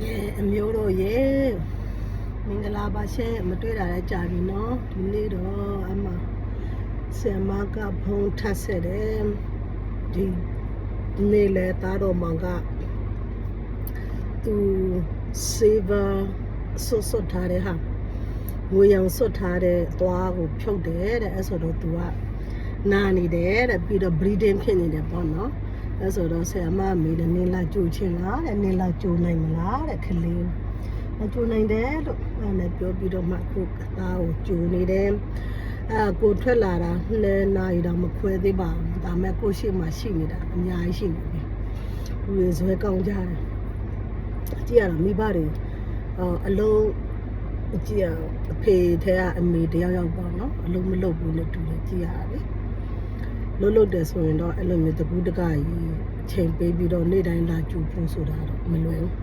ကဲအမျိုးတို့ရေမင်္ဂလာပါရှင်မတွေ့တာလည်းကြာပြီเนาะဒီနေ့တော့အမဆင်မကဖုံးထပ်ဆက်တယ်ဒီဒီနေ့လဲသားတော်မောင်ကသူစေဗာဆွတ်ဆွတ်ထားတဲ့ဟာငွေရောင်ဆွတ်ထားတဲ့သွားကိုဖြုတ်တယ်တဲ့အဲ့ဆိုတော့ तू ကနာနေတယ်တဲ့ပြီးတော့ breathing ဖြစ်နေတယ်ပေါ့နော် အဲ့ဆိုတော့ဆရာမမေးတယ်နင်းလာကြိုချင်လားတဲ့နင်းလာကြိုနိုင်မလားတဲ့ခလေးအကြိုနိုင်တယ်လို့အဲ့နဲ့ပြောပြီးတော့မှခုသားကိုကြိုနေတယ်အဲကိုထွက်လာတာနှစ်နာရီတော့မခွဲသေးပါဘူးဒါမဲ့ကိုရှိမှရှိနေတာအများကြီးရှိနေပြီလူတွေဇွဲကောင်းကြတယ်ကြည့်ရတော့မိဘတွေအော်အလုံးကြည့်ရအောင်အဖေထဲကအမေတယောက်ယောက်ပေါ့နော်အလုံးမလုပ်ဘူးနဲ့တူတယ်ကြည့်ရတာလေ လွတ်လွတ်တယ်ဆိုရင်တော့အဲ့လိုမျိုးတကူးတကကြီးအချိန်ပေးပြီးတော့နေ့တိုင်းလာကြူဖို့ဆိုတာတော့မလွယ်ဘူး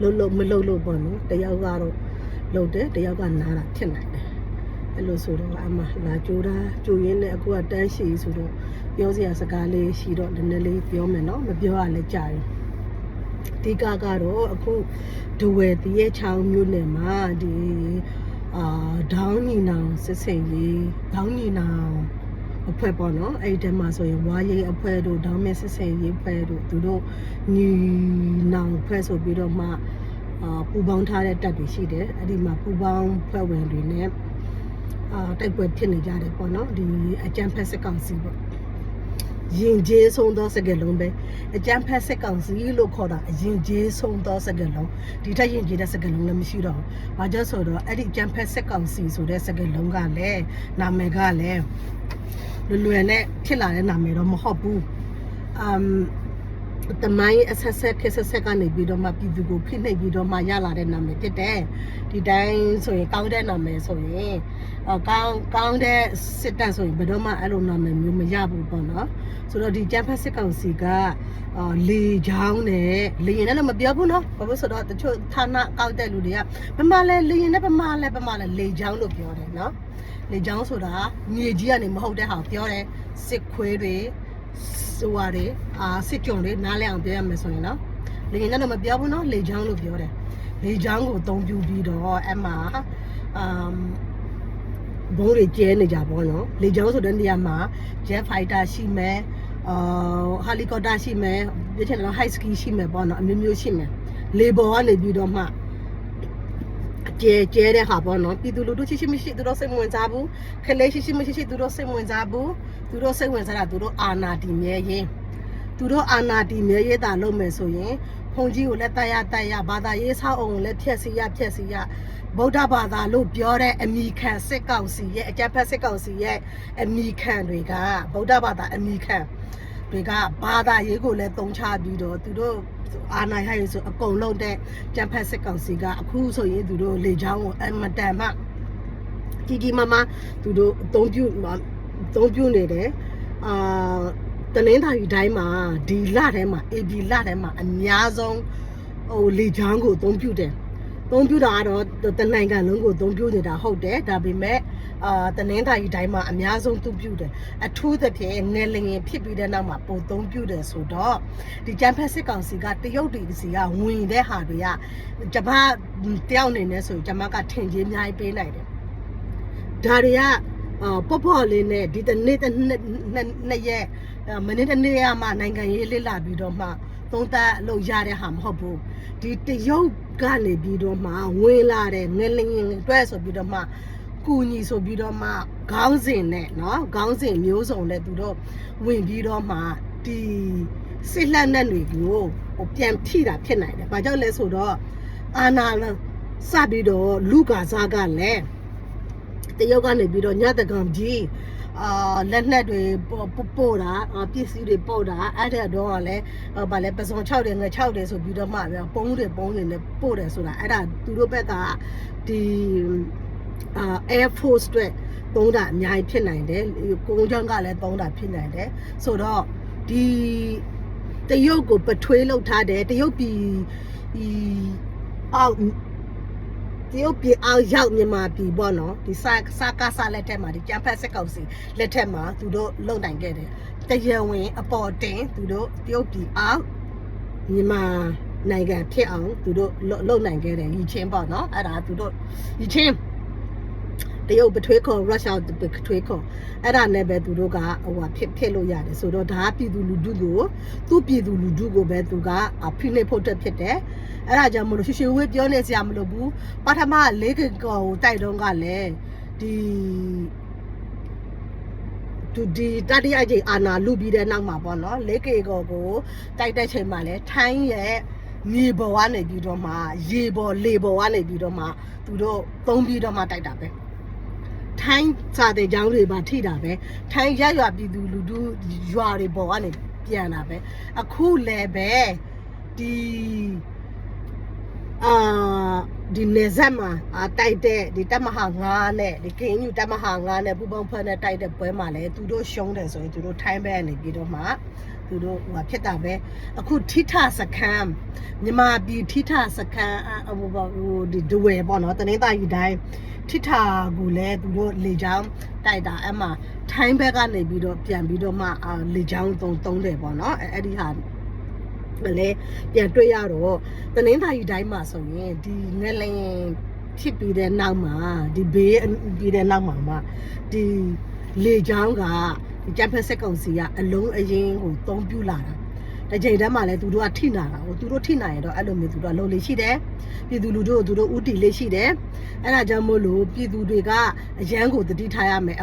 လွတ်လွတ်မလွတ်လို့ပေါ့နော်တယောက်ကတော့လွတ်တယ်တယောက်ကနားတာဖြစ်နိုင်တယ်အဲ့လိုဆိုတော့အမလာကြိုးတာကြိုရင်းနဲ့အခုကတန်းရှိဆိုတော့ပြောစရာစကားလေးရှိတော့နည်းနည်းလေးပြောမယ်နော်မပြောရလဲကြာရင်ဒီကကတော့အခုဒူဝဲတရဲ့ချောင်းမျိုးနယ်မှာဒီအာဒေါင်းညီနောင်စစ်စင်ကြီးဒေါင်းညီနောင် အဖွဲ့ပေါ့နော်အဲ့ဒီထဲမှာဆိုရင်ဝါရိတ်အဖွဲ့တို့ဒေါင်းမြစစ်စင်ရေးအဖွဲ့တို့သူတို့ညီနောင်ဖွဲ့ဆိုပြီးတော့မှအာပူပေါင်းထားတဲ့တပ်တွေရှိတယ်အဲ့ဒီမှာပူပေါင်းဖွဲ့ဝင်တွေနဲ့အာတိုက်ပွဲဖြစ်နေကြတယ်ပေါ့နော်ဒီအကြမ်းဖက်စစ်ကောင်စီပေါ့ ရင်ကျေးဆုံးသောစကလုံးပဲအကြမ်းဖက်စစ်ကောင်စီလို့ခေါ်တာအရင်ကျေးဆုံးသောစကလုံးဒီထက်ရင်ကျေးတဲ့စကလုံးလည်းမရှိတော့ဘူး။ဘာကြောင့်ဆိုတော့အဲ့ဒီအကြမ်းဖက်စစ်ကောင်စီဆိုတဲ့စကလုံးကလည်းနာမည်ကလည်းလွယ်လွယ်နဲ့ဖြစ်လာတဲ့နာမည်တော့မဟုတ်ဘူး။အမ် တမိုင်းအဆက်ဆက်ခက်ဆက်ဆက်ကနေပြီးတော့မှပြည်သူကိုဖိနှိပ်ပြီးတော့မှရလာတဲ့နာမည်ဖြစ်တယ်။ဒီတိုင်းဆိုရင်ကောင်းတဲ့နာမည်ဆိုရင်အကောင်းကောင်းတဲ့စစ်တပ်ဆိုရင်ဘယ်တော့မှအဲ့လိုနာမည်မျိုးမရဘူးပေါ့နော်။ဆိုတော့ဒီကျန်းဖက်စစ်ကောင်စီကအာလေချောင်းနဲ့လေရင်နဲ့တော့မပြောဘူးနော်။ဘာလို့ဆိုတော့တချို့ဌာနကောက်တဲ့လူတွေကဘယ်မှာလဲလေရင်နဲ့ဘယ်မှာလဲဘယ်မှာလဲလေချောင်းလို့ပြောတယ်နော်။လေချောင်းဆိုတာမြေကြီးကနေမဟုတ်တဲ့ဟာကိုပြောတယ်စစ်ခွေးတွေ စွာတွေအာစစ်ကြုံတွေနားလဲအောင်ပြောရမယ်ဆိုရင်နော်လေရင်ကတော့မပြောဘူးနော်လေချောင်းလို့ပြောတယ်လေချောင်းကိုအသုံးပြုပြီးတော့အဲ့မှာအမ်ဘုံတွေကျဲနေကြပါတော့လေချောင်းဆိုတဲ့နေရာမှာ jet fighter ရှိမယ်အာဟယ်လီကော်ပတာရှိမယ်ပြည့်ချင်တော့ high ski ရှိမယ်ပေါ့နော်အမျိုးမျိုးရှိမယ်လေပေါ်ကနေပြီးတော့မှ ကျဲကျဲတဲ့ဟာပေါ့နော်ပြည်သူလူထုရှိရှိမရှိသူတို့စိတ်ဝင်စားဘူးခလေးရှိရှိမရှိရှိသူတို့စိတ်ဝင်စားဘူးသူတို့စိတ်ဝင်စားတာသူတို့အာနာတီမြဲရင်သူတို့အာနာတီမြဲရေးတာလုပ်မယ်ဆိုရင်ဘုံကြီးကိုလည်းတရတရဘာသာရေးဆောက်အောင်ကိုလည်းဖြက်စီရဖြက်စီရဗုဒ္ဓဘာသာလို့ပြောတဲ့အမိခံစစ်ကောင်စီရဲ့အကြမ်းဖက်စစ်ကောင်စီရဲ့အမိခံတွေကဗုဒ္ဓဘာသာအမိခံ တွေကဘာသာရေးကိုလည်းတုံချပြီးတော့သူတို့အာဏာရရေးဆိုအကုန်လုံးတဲ့ကြမ်းဖက်စစ်ကောင်စီကအခုဆိုရင်သူတို့လေချောင်းကိုအမတန်မှကြီးကြီးမားမားသူတို့အသုံးပြုအသုံးပြုနေတယ်အာတနင်္သာရီတိုင်းမှာဒီလထဲမှာ AB လထဲမှာအများဆုံးဟိုလေချောင်းကိုအသုံးပြုတယ်သုံးပြုတာကတော့တနိုင်ငံလုံးကိုသုံးပြုနေတာဟုတ်တယ်ဒါပေမဲ့ အာတနင်္သာရီတိုင်းမှာအများဆုံးသူပြုတယ်အထူးသဖြင့်နယ်လငင်ဖြစ်ပြီးတဲ့နောက်မှာပုံသုံးပြုတယ်ဆိုတော့ဒီကျန်းဖက်စစ်ကောင်စီကတရုတ်တီစီကဝင်တဲ့ဟာတွေကကျမတယောက်အနေနဲ့ဆိုရင်ကျမကထင်ကြီးအများကြီးပေးနိုင်တယ်ဒါတွေကအာပေါ့ပေါ့လေးနဲ့ဒီတနေ့တစ်နှစ်နှစ်နှစ်ရက်အာမနေ့တစ်နေ့ကမှနိုင်ငံရေးလစ်လာပြီးတော့မှသုံးသပ်လို့ရတဲ့ဟာမဟုတ်ဘူးဒီတရုတ်ကနေပြီးတော့မှဝင်လာတဲ့ငလင်းအတွက်ဆိုပြီးတော့မှ ကူညီဆိုပြီးတော့မှခေါင်းစဉ်နဲ့เนาะခေါင်းစဉ်မျိုးစုံနဲ့သူတို့ဝင်ပြီးတော့မှဒီစစ်လက်နက်တွေကိုဟိုပြန်ထိတာဖြစ်နိုင်တယ်။ဘာကြောင့်လဲဆိုတော့အာနာစပြီးတော့လူကာစားကလည်းတရုတ်ကနေပြီးတော့ညတကံကြီးအာလက်နက်တွေပို့ပို့တာအာပစ္စည်းတွေပို့တာအဲ့တဲ့တော့ကလည်းဟိုဗာလဲပစုံ6တယ်ငွေ6တယ်ဆိုပြီးတော့မှပဲပုံးတွေပုံးတွေနဲ့ပို့တယ်ဆိုတာအဲ့ဒါသူတို့ဘက်ကဒီ အာ Air Force အတွက်သုံးတာအများကြီးဖြစ်နိုင်တယ်ကုန်းချောင်းကလည်းသုံးတာဖြစ်နိုင်တယ်ဆိုတော့ဒီတရုတ်ကိုပထွေးလောက်ထားတယ်တရုတ်ပြည်ဒီအောက်တရုတ်ပြည်အောက်ရောက်မြန်မာပြည်ပေါ့နော်ဒီစာစာကားစာလက်ထက်မှာဒီကျန်းဖက်စစ်ကောင်စီလက်ထက်မှာသူတို့လုံနိုင်ခဲ့တယ်တရားဝင်အပေါ်တင်သူတို့တရုတ်ပြည်အောက်မြန်မာနိုင်ငံဖြစ်အောင်သူတို့လုပ်လုပ်နိုင်ခဲ့တယ်ရီချင်းပေါ့နော်အဲ့ဒါသူတို့ရီချင်း တရုတ်ပထွေးခေါ်ရုရှားပထွေးခေါ်အဲ့ဒါနဲ့ပဲသူတို့ကဟိုဟာဖြစ်ဖြစ်လို့ရတယ်ဆိုတော့ဒါကပြည်သူလူထုကိုသူ့ပြည်သူလူထုကိုပဲသူကဖိနှိပ်ဖို့တက်ဖြစ်တယ်အဲ့ဒါကြောင့်မလို့ရှူရှူဝေးပြောနေစရာမလိုဘူးပထမလေးကကောတိုက်တော့ကလည်းဒီသူဒီတတိယကြိမ်အာနာလူပြီးတဲ့နောက်မှာပေါ့နော်လေးကေကောကိုတိုက်တဲ့ချိန်မှာလဲထိုင်းရဲ့မြေပေါ်ကနေပြီးတော့မှရေပေါ်လေပေါ်ကနေပြီးတော့မှသူတို့သုံးပြီးတော့မှတိုက်တာပဲ ထိုင်းစာတဲ့ကျောင်းတွေပါထိတာပဲထိုင်းရရွာပြည်သူလူထုရွာတွေပေါ်ကနေပြန်တာပဲအခုလည်းပဲဒီအာဒီနေဇက်မှာအာတိုက်တဲ့ဒီတမဟာ9နဲ့ဒီကင်းယူတမဟာ9နဲ့ပူပေါင်းဖွဲ့နဲ့တိုက်တဲ့ပွဲမှာလည်းသူတို့ရှုံးတယ်ဆိုရင်သူတို့ထိုင်းဘက်ကနေပြီးတော့မှသူတို့ဟိုဖြစ်တာပဲအခုထိထစခန်းမြန်မာပြည်ထိထစခန်းဟိုဟိုဒီဒဝဲပေါ့နော်တနင်္သာရီတိုင်း ထိထကိုလည်းသူတို့လေချောင်းတိုက်တာအဲ့မှာထိုင်းဘက်ကနေပြီးတော့ပြန်ပြီးတော့မှအာလေချောင်းသုံးသုံးတယ်ပေါ့နော်အဲ့အဲ့ဒီဟာမလဲပြန်တွေ့ရတော့တနင်္သာရီတိုင်းမှာဆိုရင်ဒီငလင်ဖြစ်ပြီးတဲ့နောက်မှာဒီဘေးပြီးတဲ့နောက်မှာမှဒီလေချောင်းကဒီကျန်းဖက်စက်ကောင်စီကအလုံးအရင်ကိုသုံးပြလာတာ တစ်ချိန်တည်းမှာလည်းသူတို့ကထိနာတာဟိုသူတို့ထိနာရင်တော့အဲ့လိုမျိုးသူတို့ကလုံလေးရှိတယ်ပြည်သူလူထုကိုသူတို့ဥတီလေးရှိတယ်အဲ့ဒါကြောင့်မို့လို့ပြည်သူတွေကအရန်ကိုတတိထားရမယ်